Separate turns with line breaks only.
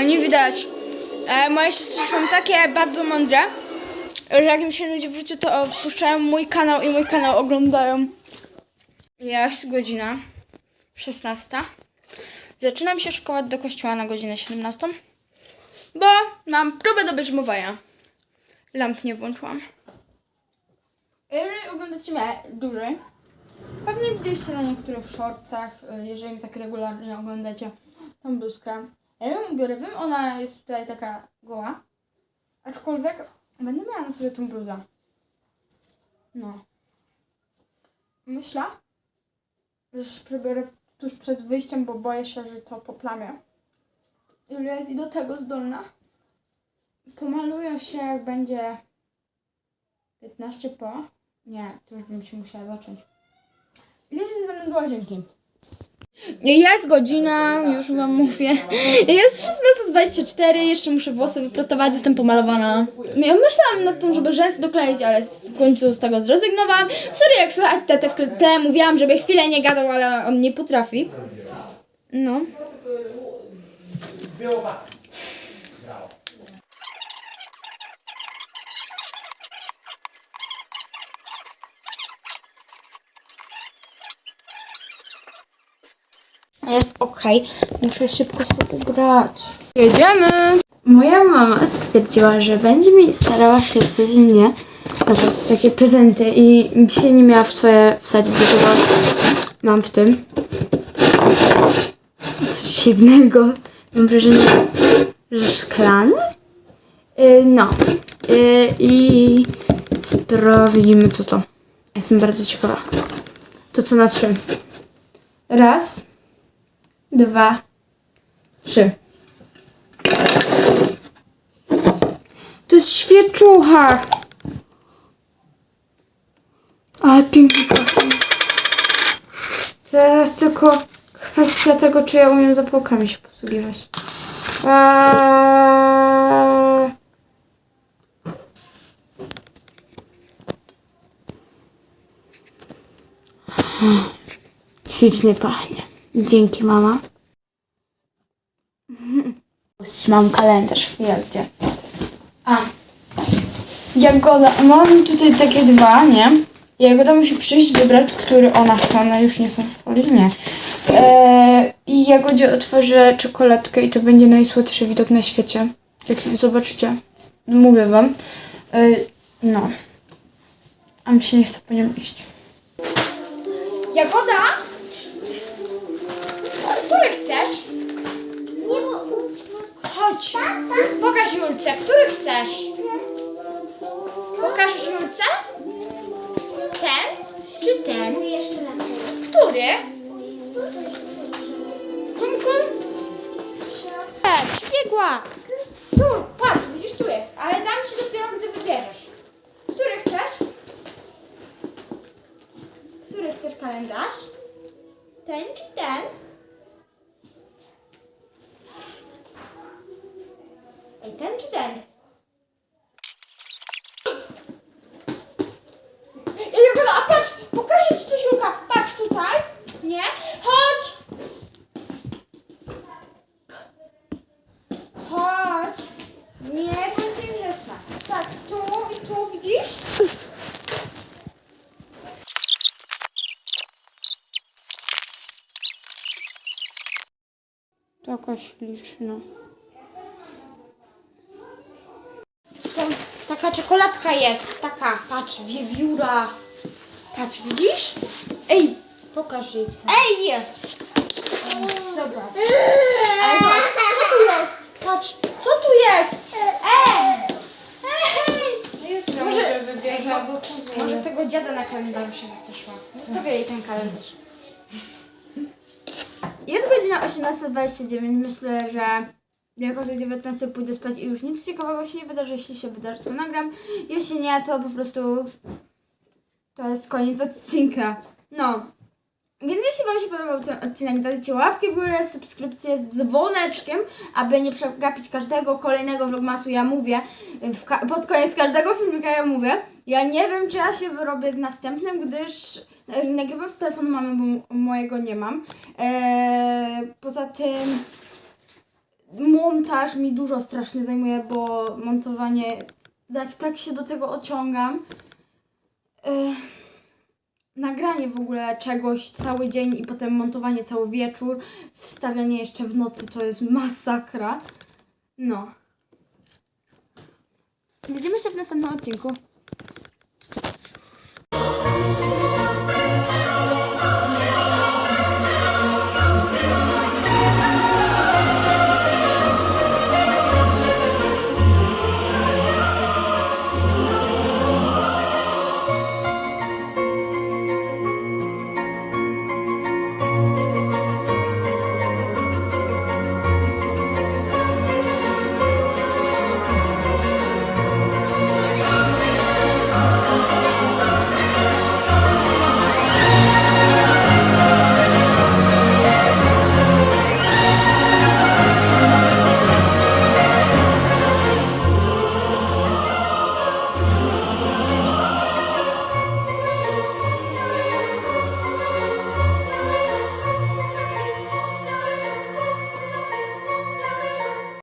No nie widać. E, moje siostry są takie bardzo mądre, że jak mi się nudzi w życiu, to opuszczają mój kanał i mój kanał oglądają. Jest godzina 16. Zaczynam się szkołać do kościoła na godzinę 17, bo mam próbę do bierzmowania. Lamp nie włączyłam. Jeżeli oglądacie mnie dłużej, pewnie widzieliście na niektórych shortcach, y, jeżeli tak regularnie oglądacie tą bluzkę. Ja ją ubiorę, ona jest tutaj taka goła, aczkolwiek będę miała na sobie tą bluzę. No. Myślę, że się przebiorę tuż przed wyjściem, bo boję się, że to poplamię. Julia jest i do tego zdolna. Pomaluję się, jak będzie 15 po. Nie, to już bym się musiała zacząć. Idziecie ze mną do łazienki. Jest godzina, już wam mówię. Jest 16.24, jeszcze muszę włosy wyprostować, jestem pomalowana. Ja myślałam nad tym, żeby rzęsy dokleić, ale w końcu z tego zrezygnowałam. Sorry, jak słychać tetę w tle, mówiłam, żeby chwilę nie gadał, ale on nie potrafi. No. Jest okej. Muszę szybko sobie grać. Jedziemy! Moja mama stwierdziła, że będzie mi starała się codziennie dawać takie prezenty i dzisiaj nie miała w co je wsadzić do tego. Mam w tym coś dziwnego. Mam wrażenie, że szklany? Yy, no. Yy, I sprawdzimy co to. Jestem bardzo ciekawa. To co na trzy. Raz dwa, trzy. To jest świeczucha. Ale pięknie pachnie. Teraz tylko kwestia tego, czy ja umiem zapałkami się posługiwać. Eee... Ślicznie pachnie. Dzięki, mama. Mam kalendarz, chwilę. A. Jagoda. Mam tutaj takie dwa, nie? Jagoda musi przyjść, wybrać, który ona chce. One już nie są w folii, nie. Eee, I Jagodzie otworzę czekoladkę i to będzie najsłodszy widok na świecie. Jak zobaczycie. Mówię wam. Eee, no. A mi się nie chce po nią iść. Jagoda? Który chcesz?
Nie, bo
Chodź. Pokaż Julce, który chcesz? Pokażesz Julce? Ten czy ten?
jeszcze raz.
Który? Kum, kum. E, przybiegła. Tu, patrz, widzisz, tu jest. Ale dam ci dopiero, gdy wybierzesz. Który chcesz? Który chcesz kalendarz? Ten czy ten? Ej, ten czy ten? Jagoda, a patrz, pokażę ci coś, Julka. Patrz tutaj. Nie? Chodź. Chodź. Nie, bądź grzeczna. Patrz, tu i tu, widzisz? Taka śliczna. Są, taka czekoladka jest, taka, patrz, wiewióra. Patrz, widzisz? Ej, pokaż jej. Ej! Dobra. Ale zobacz, co tu jest? Patrz, co tu jest? Ej! Ej! Może, ej, mo- może tego dziada na kalendarzu się wystraszyła. Zostawię jej ten kalendarz. Jest godzina 18.29. Myślę, że jako, że 19 pójdę spać i już nic ciekawego się nie wydarzy. Jeśli się wydarzy, to nagram. Jeśli nie, to po prostu to jest koniec odcinka. No. Więc jeśli Wam się podobał ten odcinek, dajcie łapki w górę, subskrypcję z dzwoneczkiem, aby nie przegapić każdego kolejnego vlogmasu. Ja mówię, pod koniec każdego filmika ja mówię. Ja nie wiem, czy ja się wyrobię z następnym, gdyż e, nagrywam z telefonu mamy, bo mojego nie mam. Eee, poza tym montaż mi dużo strasznie zajmuje, bo montowanie, tak, tak się do tego ociągam. Nagranie w ogóle czegoś cały dzień i potem montowanie cały wieczór, wstawianie jeszcze w nocy to jest masakra. No. Widzimy się w następnym odcinku.